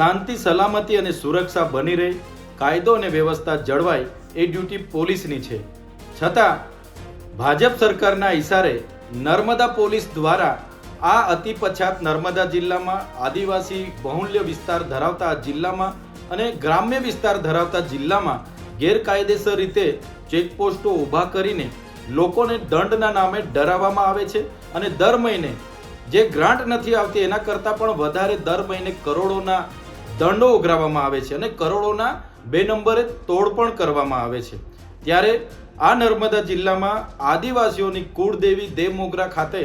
શાંતિ, સલામતી અને સુરક્ષા બની રહે, કાયદો અને વ્યવસ્થા જળવાય એ ડ્યુટી પોલીસની છે. છતાં, ભાજપ સરકારના ઇશારે નર્મદા પોલીસ દ્વારા આ અતિ પછાત નર્મદા જિલ્લામાં આદિવાસી બહુલ્ય વિસ્તાર ધરાવતા જિલ્લામાં અને ગ્રામ્ય વિસ્તાર ધરાવતા જિલ્લામાં ગેરકાયદેસર રીતે ચેકપોસ્ટો ઊભા કરીને લોકોને દંડના નામે ડરાવવામાં આવે છે અને દર મહિને જે ગ્રાન્ટ નથી આવતી એના કરતાં પણ વધારે દર મહિને કરોડોના દંડો ઉઘરાવવામાં આવે છે અને કરોડોના બે નંબરે તોડ પણ કરવામાં આવે છે. ત્યારે આ નર્મદા જિલ્લામાં આદિવાસીઓની કુળદેવી દેવમોગરા ખાતે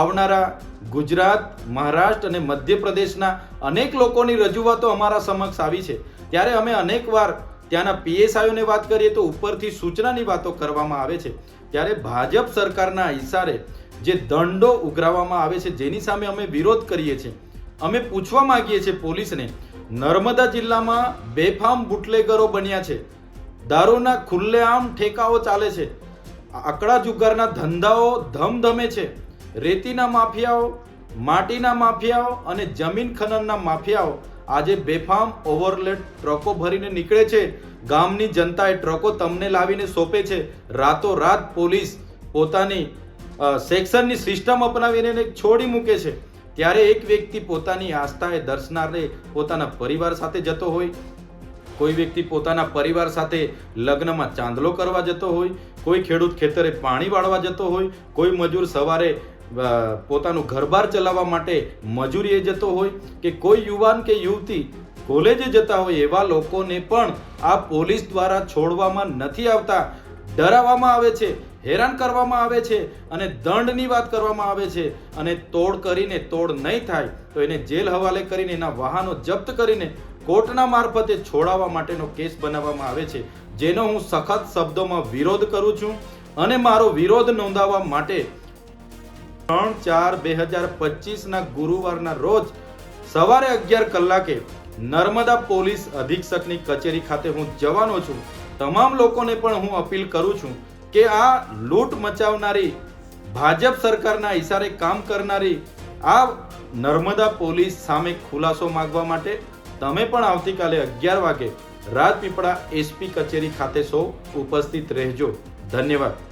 આવનારા ગુજરાત, મહારાષ્ટ્ર અને મધ્યપ્રદેશના અનેક લોકોની રજૂઆતો અમારા સમક્ષ આવી છે. ત્યારે અમે અનેકવાર ત્યાંના પીએસઆઈઓને વાત કરીએ તો ઉપરથી સૂચનાની વાતો કરવામાં આવે છે. ત્યારે ભાજપ સરકારના હિસારે જે દંડો ઉઘરાવવામાં આવે છે, જેની સામે અમે વિરોધ કરીએ છીએ. અમે પૂછવા માંગીએ છીએ પોલીસને નર્મદા જિલ્લામાં બેફામ બુટલેગરો બન્યા છે. દારૂના ખુલ્લેઆમ ઠેકાઓ ચાલે છે. આકડા જુગારના ધંધાઓ ધમધમે છે. રેતીના માફિયાઓ, માટીના માફિયાઓ અને જમીન ખનનના માફિયાઓ આજે બેફામ ઓવરલેડ ટ્રકો ભરીને નીકળે છે. ગામની જનતાએ ટ્રકો તમને લાવીને સોંપે છે. રાતોરાત પોલીસ પોતાની સેક્શનની સિસ્ટમ અપનાવીને છોડી મૂકે છે. ત્યારે એક વ્યક્તિ પોતાની આસ્થાએ દર્શનારે પોતાના પરિવાર સાથે જતો હોય, કોઈ વ્યક્તિ પોતાના પરિવાર સાથે લગ્નમાં ચાંદલો કરવા જતો હોય, કોઈ ખેડૂત ખેતરે પાણી વાળવા જતો હોય, કોઈ મજૂર સવારે પોતાનું ઘરબાર ચલાવવા માટે મજૂરીએ જતો હોય કે કોઈ યુવાન કે યુવતી કોલેજે જતા હોય એવા લોકોને પણ આ પોલીસ દ્વારા છોડવામાં નથી આવતા, ડરાવવામાં આવે છે. હેરાન કરવામાં આવે છે અને દંડની વાત કરવામાં આવે છે અને તોડ કરીને તોડ નહીં થાય, તો એને જેલ હવાલે કરીને એના વાહનો જપ્ત કરીને કોર્ટના મારફતે છોડાવવા માટેનો કેસ બનાવવામાં આવે છે. જેનો હું સખત શબ્દોમાં વિરોધ કરું છું અને મારો વિરોધ નોંધાવવા માટે ત્રણ ચાર બે હજાર પચીસના ગુરુવારના રોજ સવારે અગિયાર કલાકે નર્મદા પોલીસ અધિક્ષકની કચેરી ખાતે હું જવાનો છું. તમામ લોકોને પણ હું અપીલ કરું છું કે આ લૂંટ મચાવનારી ભાજપ સરકારના ઇશારે કામ કરનારી આ નર્મદા પોલીસ સામે ખુલાસો માંગવા માટે તમે પણ આવતીકાલે અગિયાર વાગે રાજપીપળા એસપી કચેરી ખાતે સૌ ઉપસ્થિત રહેજો. ધન્યવાદ.